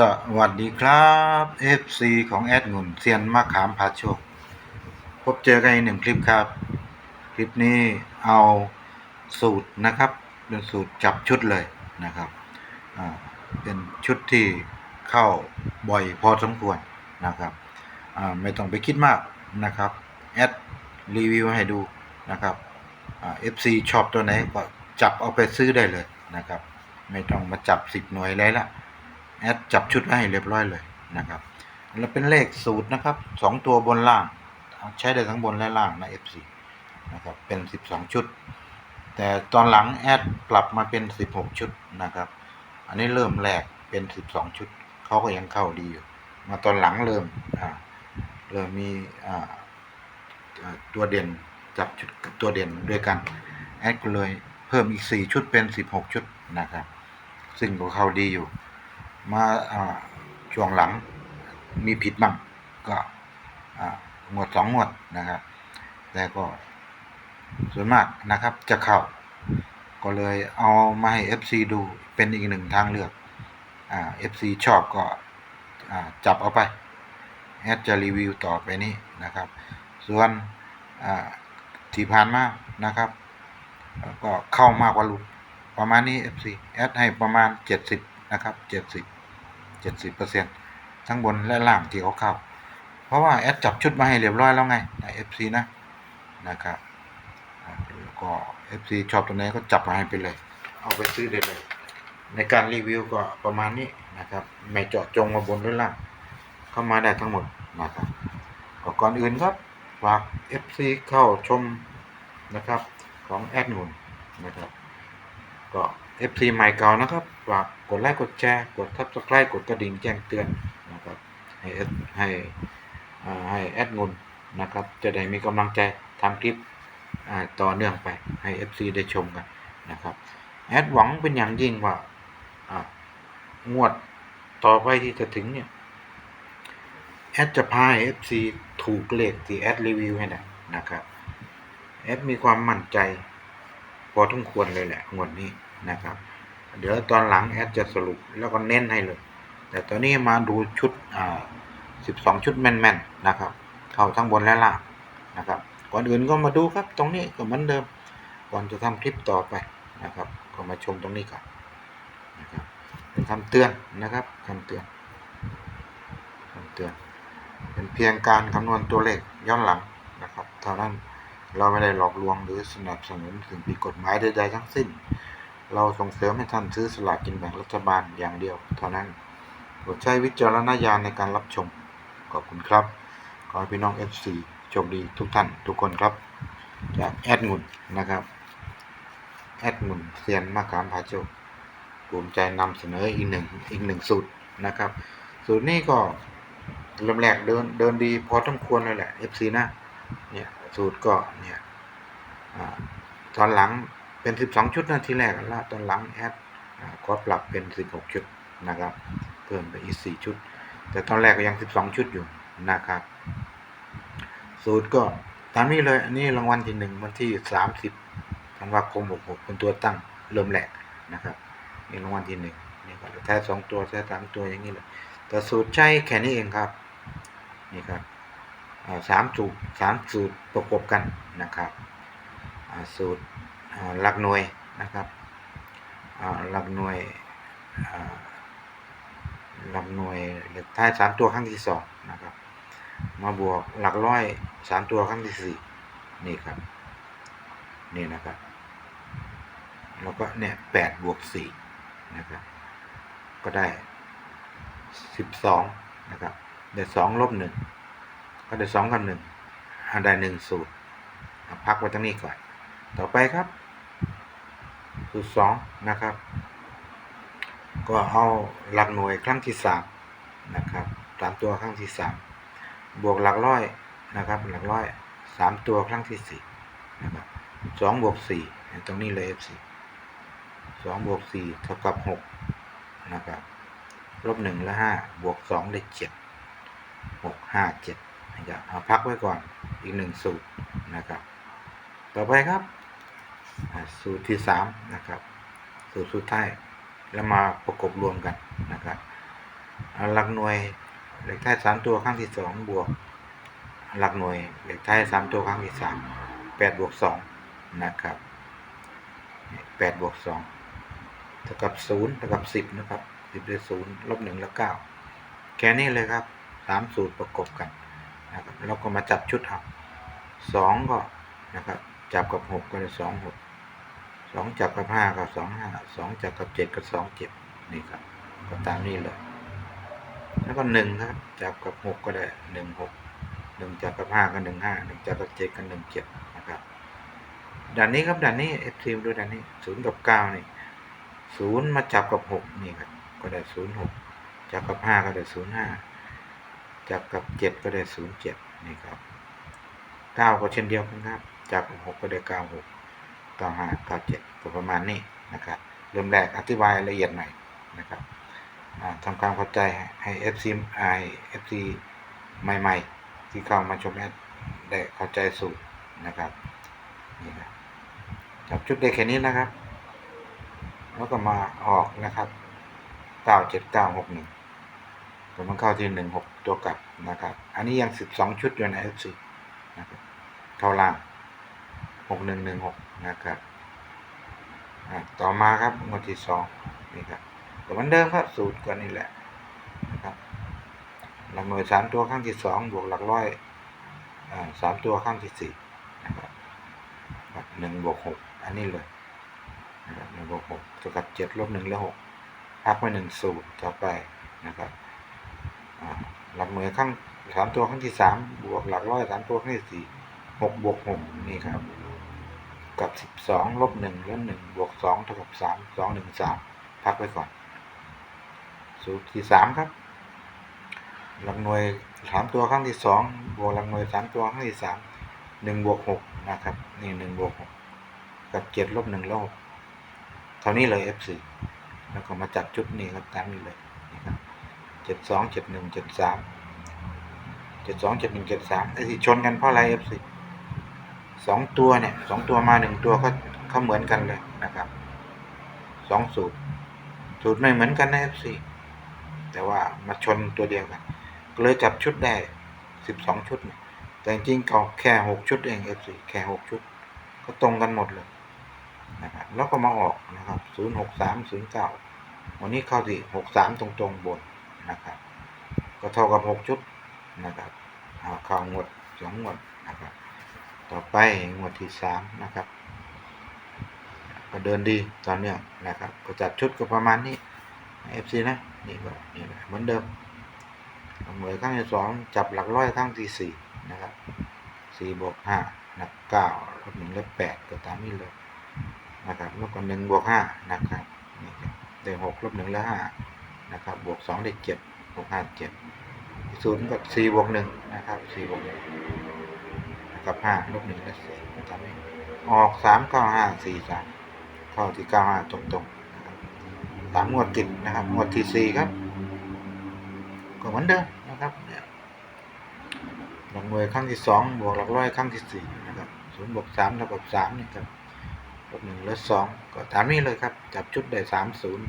สวัสดีครับ FC ของแอดงุนเซียนมะขามพาโชค พบเจอกันอีกหนึ่งคลิปครับ คลิปนี้เอาสูตรนะครับ เป็นสูตรจับชุดเลยนะครับเป็นชุดที่เข้าบ่อยพอสมควรนะครับไม่ต้องไปคิดมากนะครับแอดรีวิวให้ดูนะครับอ่า FC ชอบตัวไหนก็จับเอาไปซื้อได้เลยนะครับ ไม่ต้องมาจับสิบหน่วยเลยละ แอดจับชุดไว้ให้เรียบร้อยเลยนะครับ แล้วเป็นเลขสูตรนะครับสองตัวบนล่าง ใช้ได้ทั้งบนและล่างนะ F4 นะครับเป็นสิบสองชุด แต่ตอนหลังแอดปรับมาเป็นสิบหกชุดนะครับ อันนี้เริ่มแรกเป็นสิบสองชุดเขาก็ยังเข้าดีอยู่ มาตอนหลังเริ่มอ่าเริ่มมีอ่าตัวเด่นจับชุดตัวเด่นด้วยกันแอดก็เลยเพิ่มอีกสี่ชุดเป็นสิบหกชุดนะครับ ซึ่งก็เข้าดีอยู่ มาช่วงหลังมีผิดบ้างก็อ่าหมวดสองหมวดนะครับ แต่ก็ส่วนมากนะครับจะเข้า ก็เลยเอามาให้ FC ดูเป็นอีกหนึ่งทางเลือกอ่า FC ชอบก็จับเอาไปแอดจะรีวิวต่อไปนี้นะครับ ส่วนที่ผ่านมานะครับ ก็เข้ามากกว่าลุดประมาณนี้ FC แอดให้ประมาณ 70 นะครับ 70 70เปอร์เซ็นต์ทั้งบนและล่างที่เขาเข้า เพราะว่าแอดจับชุดมาให้เรียบร้อยแล้วไงใน FC นะนะครับแล้วก็ FC ชอบตัวไหนก็จับมาให้ไปเลย เอาไปซื้อได้เลย ในการรีวิวก็ประมาณนี้นะครับ ไม่เจาะจงมาบนหรือล่างเข้ามาได้ทั้งหมดนะครับก,ก่อนอื่นครับฝาก FC เข้าชมนะครับของแอดนุนนะครับ ก็ FC ใหม่เก่านะครับฝากกดไลค์กดแชร์ กด Subscribe กดกระดิ่งแจ้งเตือนนะครับให้ให้ให้แอดงุนนะครับ จะได้มีกำลังใจทำคลิปต่อเนื่องไปให้ FC ได้ชมกันนะครับ แอดหวังเป็นอย่างยิ่งว่างวดต่อไปที่จะถึงเนี่ย แอดจะพาให้ FC ถูกเลขที่แอดรีวิวให้ได้นะครับ แอดมีความมั่นใจ พอทุกควรเลยแหละงวดนี้ นะครับ เดี๋ยวตอนหลังแอดจะสรุปแล้วก็เน้นให้เลย แต่ตอนนี้มาดูชุดอ่า12ชุดแม่นๆนะครับ เข้าทั้งบนและล่างนะครับ ก่อนอื่นก็มาดูครับตรงนี้ก็เหมือนเดิม ก่อนจะทำคลิปต่อไปนะครับ ก็มาชมตรงนี้ก่อนนะครับเป็นคำเตือนนะครับคำเตือนคำเตือน เป็นเพียงการคำนวณตัวเลขย้อนหลังนะครับเท่านั้นเราไม่ได้หลอกลวงหรือสนับสนุนสิ่งผิดกฎหมายใดๆทั้งสิ้น เราส่งเสริมให้ท่านซื้อสลากกินแบ่งรัฐบาลอย่างเดียวเท่านั้นโปรดใช้วิจารณญาณในการรับชม ขอบคุณครับ ขอให้พี่น้อง FC โชคดีทุกท่านทุกคนครับ จากแอดงุนนะครับ แอดงุนเซียนมะขามพาโชคภูมิใจนำเสนออีกหนึ่งอีกหนึ่งสูตรนะครับ สูตรนี้ก็เริ่มแรกเดินเดินดีพอสมควรเลยแหละ FC นะเนี่ยสูตรก็เนี่ยอตอนหลัง เป็น 12 ชุดนะทีแรกแล้วตอนหลังแอดอ่าก็ปรับเป็น 16 ชุดนะครับ เพิ่มไปอีก 4 ชุด แต่ตอนแรกก็ยัง 12 ชุดอยู่นะครับ สูตรก็ตามนี้เลยอันนี้รางวัลที่หนึ่งวันที่ 30ธันวาคม66เป็นตัวตั้งเริ่มแรกนะครับนี่รางวัลที่หนึ่งนี่ก็แท้สองตัวแท้สามตัวอย่างนี้เลยแต่สูตรใช้แค่นี้เองครับนี่ครับสามสูตรสามสูตรประกบกันนะครับสูตร หลักหน่วยนะครับหลักหน่วยหลักหน่วยเลขท้ายสามตัวครั้งที่สองนะครับ มาบวกหลักร้อยสามตัวครั้งที่สี่นี่ครับนี่นะครับแล้วก็เนี่ยแปดบวกสี่นะครับก็ได้สิบสองนะครับได้สองลบหนึ่งก็ได้สองกับหนึ่งได้หนึ่งสูตรพักไว้ตรงนี้ก่อน ต่อไปครับ สูตรสองนะครับ ก็เอาหลักหน่วยครั้งที่สามนะครับสามตัวครั้งที่สามบวกหลักร้อยนะครับ หลักร้อยสามตัวครั้งที่สี่นะครับสองบวกสี่ตรงนี้เลย f สี่สองบวกสี่เท่ากับหกนะครับลบหนึ่งและห้าบวกสองได้เจ็ดหกห้าเจ็ดนะครับเอาพักไว้ก่อนอีกหนึ่งสูตรนะครับ ต่อไปครับ สูตรที่สามนะครับ สูตรสุดท้ายแล้วมาประกบรวมกันนะครับหลักหน่วยเลขท้ายสามตัวครั้งที่สองบวกหลักหน่วยเลขท้ายสามตัวครั้งที่สามแปดบวกสองนะครับแปดบวกสองเท่ากับศูนย์เท่ากับสิบนะครับสิบด้วยศูนย์ลบหนึ่งแล้วเก้าแค่นี้เลยครับสามสูตรประกบกันนะครับแล้วก็มาจับชุดเอาสองก็นะครับจับกับหกก็ได้สองหก สองจับกับห้าก็สองห้าสองจับกับเจ็ดก็สองเจ็ดนี่ครับ ก็ตามนี้เลยแล้วก็หนึ่งครับ จับกับหกก็ได้หนึ่งหกหนึ่งจับกับห้าก็หนึ่งห้าหนึ่งจับกับเจ็ดก็หนึ่งเจ็ดนะครับด่านนี้ครับด่านนี้เอฟซีมดูด่านนี้ศูนย์กับเก้านี่ศูนย์มาจับกับหกนี่ครับก็ได้ศูนย์หกจับกับห้าก็ได้ศูนย์ห้าจับกับเจ็ดก็ได้ศูนย์เจ็ดนี่ครับเก้าก็เช่นเดียวกันครับจับกับหกก็ได้เก้าหก เก้าห้าเก้าเจ็ดก็ประมาณนี้นะครับเริ่มแรกอธิบายละเอียดหน่อยนะครับทำความเข้าใจให้ FC ไอ FC ใหม่ ๆ ที่เข้ามาชมแอดได้เข้าใจสูตรนะครับนี่นะจับชุดได้แค่นี้นะครับ แล้วก็มาออกนะครับเก้าเจ็ดเก้าหกหนึ่งก็มันเข้าที่หนึ่งหกตัวกลับนะครับ อันนี้ยังสิบสองชุดอยู่ใน FC นะครับเข้าล่าง หกหนึ่งหนึ่งหกนะครับต่อมาครับงวดที่สองนี่ครับก็เหมือนเดิมครับสูตรก็นี่แหละนะครับหลักหน่วยสามตัวข้างที่สองบวกหลักร้อยสามตัวข้างที่สี่นะครับหนึ่งบวกหกอันนี้เลยนะครับหนึ่งบวกหกเท่ากับเจ็ดลบหนึ่งแล้วหกพักไว้หนึ่งสูตรต่อไปนะครับหลักหน่วยข้างสามตัวข้างที่สามบวกหลักร้อยสามตัวข้างที่สี่หกบวกหกนี่ครับ กับสิบสองลบหนึ่งแล้วหนึ่งบวกสองเท่ากับสามสองหนึ่งสามพักไว้ก่อนสูตรที่สามครับ หลักหน่วยสามตัวข้างที่สองบวกหลักหน่วยสามตัวข้างที่สามหนึ่งบวกหกนะครับ นี่หนึ่งบวกหกกับเจ็ดลบหนึ่งล้วหกเท่านี้เลย F4 แล้วก็มาจับชุดนี้ครับตามนี้เลยนี่ครับเจ็ดสองเจ็ดหนึ่งเจ็ดสามเจ็ดสองเจ็ดหนึ่งเจ็ดสามไอ้ที่ชนกันเพราะอะไร F4 สองตัวเนี่ยสองตัวมาหนึ่งตัวก็เขาเหมือนกันเลยนะครับสองสูตร สูตรไม่เหมือนกันนะ FC แต่ว่ามาชนตัวเดียวกันเลยจับชุดได้สิบสองชุดเนี่ยแต่จริงๆก็แค่หกชุดเอง FC แค่หกชุด ก็ตรงกันหมดเลยนะครับแล้วก็มาออกนะครับศูนย์หกสามศูนย์เก้าวันนี้เข้าที่หกสามตรงๆบนนะครับก็เท่ากับหกชุดนะครับเอาเข้างวดสองงวดนะครับ ต่อไปงวดที่สามนะครับ ก็เดินดีตอนเนี้ยนะครับ ก็จัดชุดก็ประมาณนี้ FC นะนี่ก็นี่แหละเหมือนเดิมหน่วยข้างที่สองจับหลักร้อยข้างที่สี่นะครับสี่บวกห้านับเก้าลบหนึ่งลบแปดก็ตามนี้เลยนะครับแล้วก็หนึ่งบวกห้านะครับนี่ครับได้หกลบหนึ่งแล้วห้านะครับบวกสองได้เจ็ดบวกห้าเจ็ดศูนย์กับสี่บวกหนึ่งนะครับสี่บวกหนึ่ง กับห้าลบหนึ่งและสี่ก็ตามนี้ออกสามเก้าห้าสี่สามเข้าที่เก้าห้าตรงๆสามงวดติดนะครับงวดที่สี่ครับก็เหมือนเดิมนะครับหลักหน่วยครั้งที่สองบวกหลักร้อยครั้งที่สี่นะครับศูนย์บวกสามเท่ากับสามนี่ครับลบหนึ่งลบสองก็ตามนี้เลยครับ จับชุดได้สามศูนย์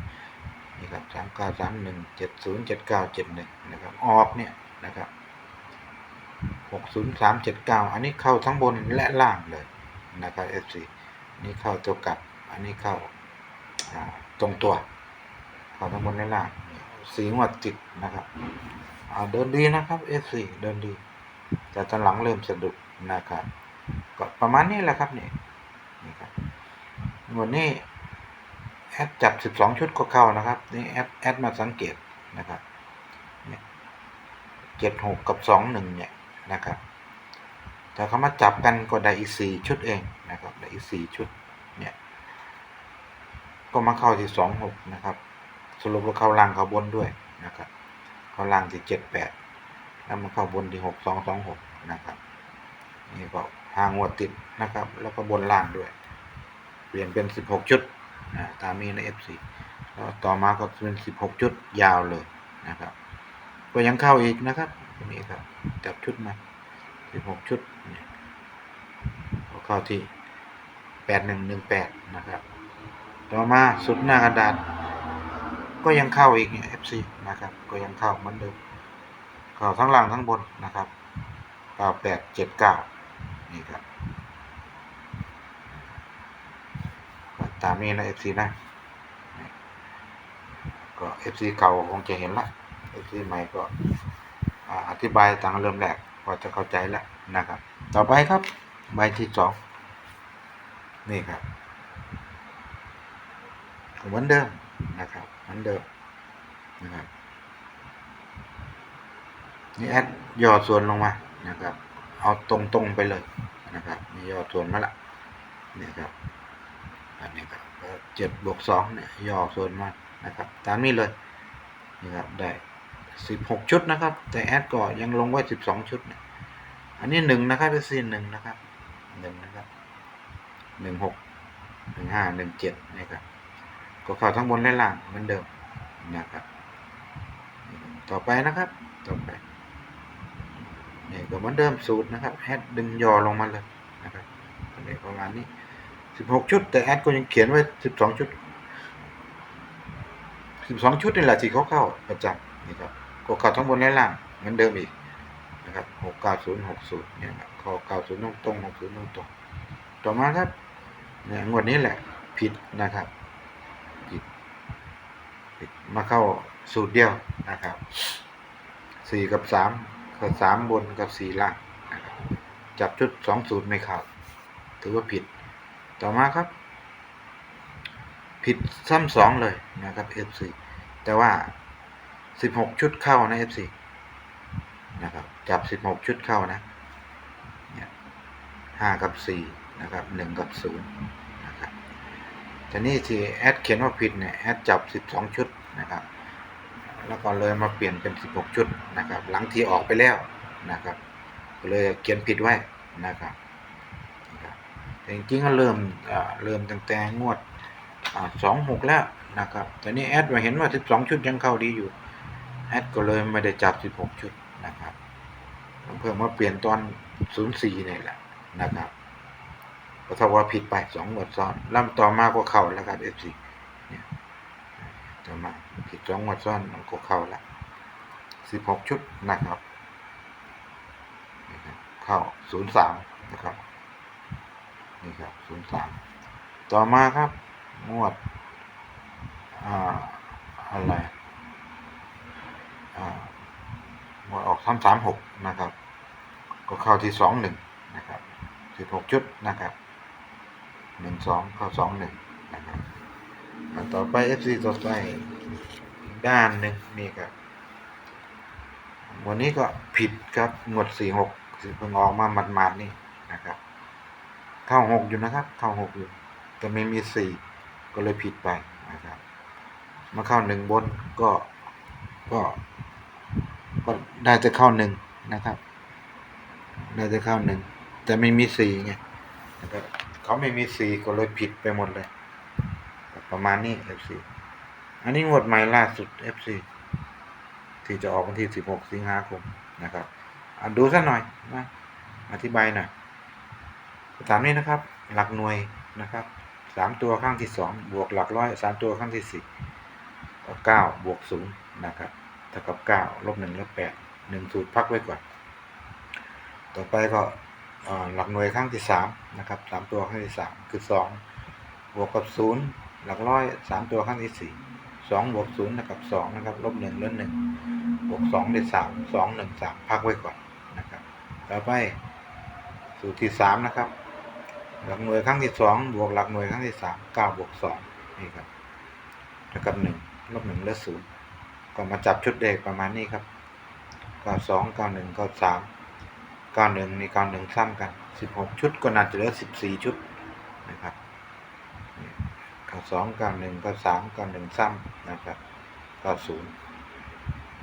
นี่ครับสามเก้าสามหนึ่งเจ็ดศูนย์เจ็ดเก้าเจ็ดหนึ่งนะครับ ออกเนี่ยนะครับ หกศูนย์สามเจ็ดเก้าอันนี้เข้าทั้งบนและล่างเลยนะครับ FC นี่เข้าตัวกลับ อันนี้เข้าตรงตัว เข้าทั้งบนและล่างสีงวดติดนะครับเดินดีนะครับ F4 เดินดี แต่ตอนหลังเริ่มสะดุดนะครับ ก็ประมาณนี้แหละครับนี่นี่ครับงวดนี้แอดจับ 12 ชุดก็เข้านะครับ นี่แอดแอดมาสังเกตนะครับเจ็ดหกกับสองหนึ่งเนี่ย นะครับแต่เขามาจับกันก็ได้อีกสี่ชุดเองนะครับได้อีกสี่ชุดเนี่ยก็มาเข้าที่สองหกนะครับ สรุปว่าเข้าล่างเข้าบนด้วยนะครับเข้าล่างที่เจ็ดแปดแล้วมาเข้าบนที่หกสองสองหกนะครับนี่ก็หางวดติดนะครับ แล้วก็บนล่างด้วย เปลี่ยนเป็นสิบหกชุดนะตามนี้ในเอฟซีแล้วต่อมาก็เป็นสิบหกชุดยาวเลยนะครับ ก็ยังเข้าอีกนะครับ นี่ครับ จับชุดมาสิบหกชุดเข้าที่แปดหนึ่งหนึ่งแปดนะครับ ต่อมาสุดหน้ากระดาษก็ยังเข้าอีกเนี่ย FC นะครับ ก็ยังเข้าเหมือนเดิมเข้าทั้งล่างทั้งบนนะครับเก้าแปดเจ็ดเก้านี่ครับตามนี้นะ FC นะก็ FC เก่าคงจะเห็นละ FC ใหม่ก็ อธิบายต่ามเริ่มแรกก็จะเข้าใจแล้วนะครับ ต่อไปครับ ใบที่สองนี่ครับเหมือนเดิมนะครับเหมือนเดิมนะครับนี่แอดย่อส่วนลงมานะครับ เอาตรงๆไปเลยนะครับนี่ย่อส่วนมาละนี่ครับอันนี้ครับเจ็ดบวกสองเนี่ยย่อส่วนมานะครับ ตามนี้เลยนี่ครับได้ สิบหกชุดนะครับ แต่แอดก็ยังลงไว้สิบสองชุดนี่ยอันนี้หนึ่งนะครับเป็นซีหนึ่งนะครับหนึ่งนะครับหนึ่งหกหนึ่งห้าหนึ่งเจ็ดนะครับก็เข้าทั้งบนและล่างเหมือนเดิมนะครับ ต่อไปนะครับต่อไปนี่ก็เหมือนเดิมสูตรนะครับแอดดึงย่อลงมาเลยนะครับอันนี้ประมาณนี้สิบหกชุด แต่แอดก็ยังเขียนไว้สิบสองชุดสิบสองชุดนี่แหละที่เขาเข้าประจำนี่ครับ ก็เข้าทั้งบนและล่างเหมือนเดิมอีกนะครับหกเก้าศูนย์หกศูนย์เนี่ยครับเข้าเก้าศูนย์ตรงตรงหกศูนย์ตรงตรงต่อมาครับเนี่ยงวดนี้แหละผิดนะครับผิดผิดมาเข้าสูตรเดียวนะครับสี่กับสามกับสามบนกับสี่ล่างนะครับจับชุดสองสูตรไม่เข้าถือว่าผิด ต่อมาครับ ผิดซ้ำสองเลยนะครับ FC แต่ว่า สิบหกชุดเข้านะ FC นะครับ จับสิบหกชุดเข้านะเนี่ยห้ากับสี่นะครับหนึ่งกับศูนย์นะครับแต่นี่ที่แอดเขียนว่าผิดเนี่ยแอดจับ12ชุดนะครับ แล้วก็เลยมาเปลี่ยนเป็น16ชุดนะครับ หลังที่ออกไปแล้วนะครับก็เลยเขียนผิดไว้นะครับนะครับแต่จริงๆก็เริ่มเริ่มตั้งแต่งวดสองหกแล้วนะครับแต่นี่แอดมาเห็นว่า12ชุดยังเข้าดีอยู่ แอดก็เลยไม่ได้จับ 16 ชุดนะครับ เพิ่มมาเปลี่ยนตอน 04นี่แหละนะครับก็ถ้าว่าผิดไปสองหมวดซ้อนแล้วต่อมาก็เข้าแล้วครับ FC เนี่ยต่อมาผิดสองหมวดซ้อนมันก็เข้าแล้วสิบหกชุดนะครับนี่ครับเข้าศูนย์สามนะครับนี่ครับศูนย์สามต่อมาครับงวดอ่าอะไร อ่างวดออกสามสามหกนะครับ ก็เข้าที่สองหนึ่งนะครับสิบหกชุดนะครับหนึ่งสองเข้าสองหนึ่งนะครับต่อไป FC ต่อไปด้านหนึ่งนี่ครับวันนี้ก็ผิดครับงวดสี่หกสิเพิ่งออกมาหมาดๆนี่นะครับ เข้าหกอยู่นะครับ เข้าหกอยู่แต่ไม่มีสี่ก็เลยผิดไปนะครับมาเข้าหนึ่งบนก็ก็ ก็ได้จะเข้าหนึ่งนะครับ ได้จะเข้าหนึ่งแต่ไม่มีสี่ไงนะครับเขาไม่มีสีก็เลยผิดไปหมดเลย ประมาณนี้ FC อันนี้งวดใหม่ล่าสุด FC ที่จะออกวันที่ 16 สิงหาคมนะครับดูสักหน่อยนะอธิบายหน่อยตามนี้นะครับ หลักหน่วยนะครับสามตัวข้างที่สองบวกหลักร้อยสามตัวข้างที่สี่ก็เก้าบวกศูนย์นะครับ เท่ากับเก้าลบหนึ่งลบแปดหนึ่งสูตรพักไว้ก่อน ต่อไปก็หลักหน่วยครั้งที่สามนะครับสามตัวครั้งที่สามคือสองบวกกับศูนย์หลักร้อยสามตัวครั้งที่สี่สองบวกศูนย์นะครับสองนะครับลบหนึ่งลบหนึ่งบวกสองได้สามสองหนึ่งสามพักไว้ก่อนนะครับ ต่อไปสูตรที่สามนะครับ หลักหน่วยครั้งที่สองบวกหลักหน่วยครั้งที่สามเก้าบวกสองนี่ครับเท่ากับหนึ่งลบหนึ่งลบศูนย์ ก็มาจับชุดเด็กประมาณนี้ครับเก้าสองเก้าหนึ่งเก้าสามเก้าหนึ่งนี่เก้าหนึ่งซ้ำกันสิบหกชุดก็น่าจะเหลือสิบสี่ชุดนะครับเก้าสองเก้าหนึ่งเก้าสามเก้าหนึ่งซ้ำนะครับเก้าศูนย์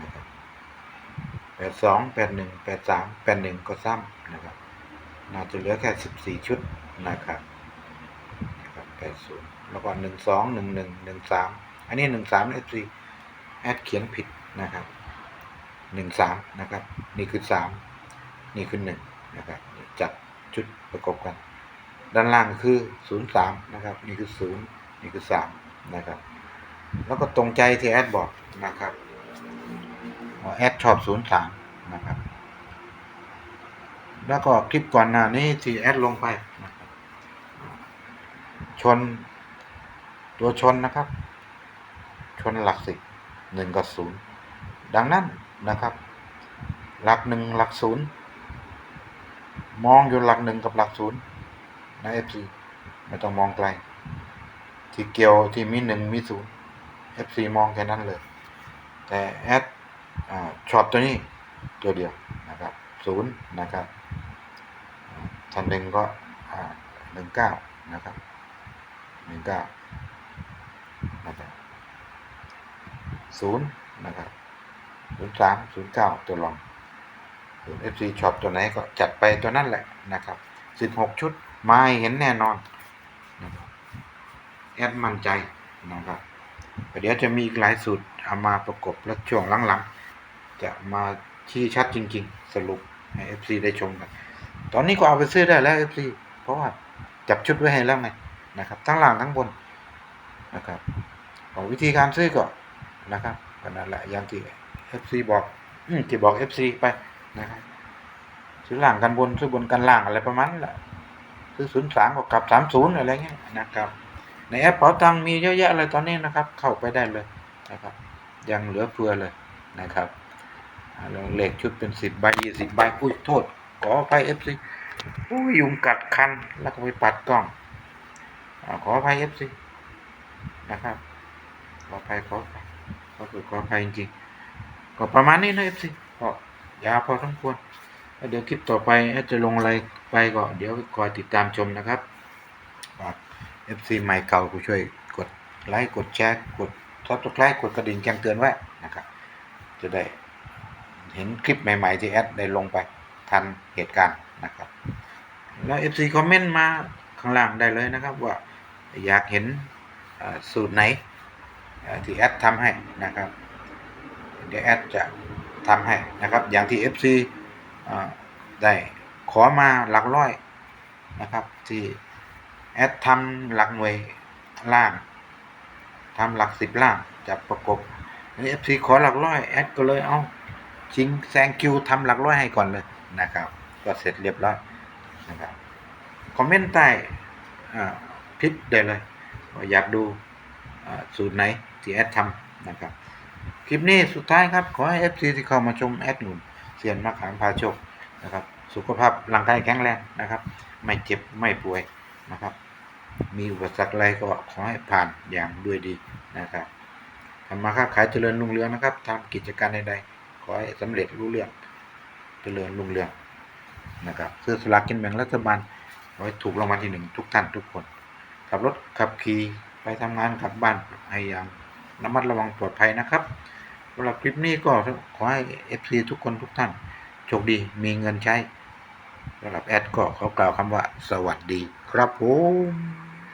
นะครับแปดสองแปดหนึ่งแปดสามแปดหนึ่งก็ซ้ำนะครับน่าจะเหลือแค่สิบสี่ชุดนะครับนะครับแปดศูนย์แล้วก็หนึ่งสองหนึ่งหนึ่งหนึ่งสามอันนี้หนึ่งสามเอฟซี แอดเขียนผิดนะครับหนึ่งสามนะครับ นี่คือสามนี่คือหนึ่งนะครับจัดชุดประกอบกัน ด้านล่างคือศูนย์สามนะครับ นี่คือศูนย์นี่คือสามนะครับ แล้วก็ตรงใจที่แอดบอกนะครับว่าแอดชอบศูนย์สามนะครับ แล้วก็คลิปก่อนหน้านี้ที่แอดลงไปนะครับชนตัวชนนะครับ ชนหลักสิบ หนึ่งกับศูนย์ดังนั้นนะครับ หลักหนึ่งหลักศูนย์มองอยู่หลักหนึ่งกับหลักศูนย์นะเอฟซีไม่ต้องมองไกล ที่เกี่ยวที่มีหนึ่งมีศูนย์เอฟซีมองแค่นั้นเลย แต่แอดอ่าชอบตัวนี้ตัวเดียวนะครับศูนย์นะครับทันหนึ่งก็หนึ่งเก้านะครับหนึ่งเก้านะครับ ศูนย์นะครับศูนย์สามศูนย์เก้าตัวรองส่วน FC ชอบตัวไหนก็จัดไปตัวนั้นแหละนะครับสิบหกชุดมาให้เห็นแน่นอนนะครับแอดมั่นใจนะครับเดี๋ยวจะมีหลายสูตรเอามาประกบและช่วงหลังๆ จะมาชี้ชัดจริง ๆ สรุปให้ FC ได้ชมกัน ตอนนี้ก็เอาไปซื้อได้แล้ว FC เพราะว่าจับชุดไว้ให้แล้วไงนะครับ ทั้งล่างทั้งบนนะครับวิธีการซื้อก็ นะครับก็นั่นแหละอย่างที่ FC บอกอืที่บอก FC ไปนะครับซื้อล่างกันบนซื้อบนกันล่างอะไรประมาณนั้นแหละซื้อศูนย์สามก็กลับสามศูนย์อะไรเงี้ยนะครับ ในแอปเป๋าตังมีเยอะแยะเลยตอนนี้นะครับ เข้าไปได้เลยนะครับ ยังเหลือเฟือเลยนะครับอ่าแล้วเลขชุดเป็นสิบใบยี่สิบใบอุ้ยโทษขออภัยเอฟซีอุ้ยยุงกัดคัน แล้วก็ไปปัดกล้องอขออภัยเอฟซีนะครับ ขออภัยขออภัย ก็คือขออภัยจริงๆก็ประมาณนี้นะเอฟซีก็ยาวพอสมควรเดี๋ยวคลิปต่อไปจะลงอะไรไปก็เดี๋ยวคอยติดตามชมนะครับฝาก FC ใหม่เก่าก็ช่วยกดไลค์กดแชร์กดซับสไครต์กดกระดิ่งแจ้งเตือนไว้นะครับ จะได้เห็นคลิปใหม่ ๆ ที่แอดได้ลงไปทันเหตุการณ์นะครับ แล้ว FC คอมเมนต์มาข้างล่างได้เลยนะครับ ว่าอยากเห็นสูตรไหน ที่แอดทำให้นะครับ เดี๋ยวแอดจะทำให้นะครับ อย่างที่ FC เอ่อได้ขอมาหลักร้อยนะครับที่แอดทำหลักหน่วยล่างทำหลักสิบล่างจะประกบนนี้ FC ขอหลักร้อยแอดก็เลยเอาชิงแซงคิวทำหลักร้อยให้ก่อนเลยนะครับ ก็เสร็จเรียบร้อยนะครับคอมเมนต์ใต้อ่าคลิปได้เลย อยากดูสูตรไหน ที่แอดทำนะครับ คลิปนี้สุดท้ายครับ ขอให้ FC ที่เข้ามาชมแอดหนุนเสียนมะขามพาโชคนะครับ สุขภาพร่างกายแข็งแรงนะครับ ไม่เจ็บไม่ป่วยนะครับ มีอุปสรรคอะไรก็ขอให้ผ่านอย่างด้วยดีนะครับทำมาค้าขายเจริญรุ่งเรืองนะครับทำกิจการใดๆขอให้สำเร็จรู้เรื่องเจริญรุ่งเรืองนะครับซื้อสลากกินแบ่งรัฐบาลขอให้ถูกรางวัลที่หนึ่งทุกท่านทุกคนขับรถขับขี่ไปทำงานกลับบ้านให้อย่าง ระมัดระวังปลอดภัยนะครับสำหรับคลิปนี้ก็ขอให้ FC ทุกคนทุกท่านโชคดีมีเงินใช้สำหรับแอดก็ขอกล่าวคำว่า สวัสดีครับผม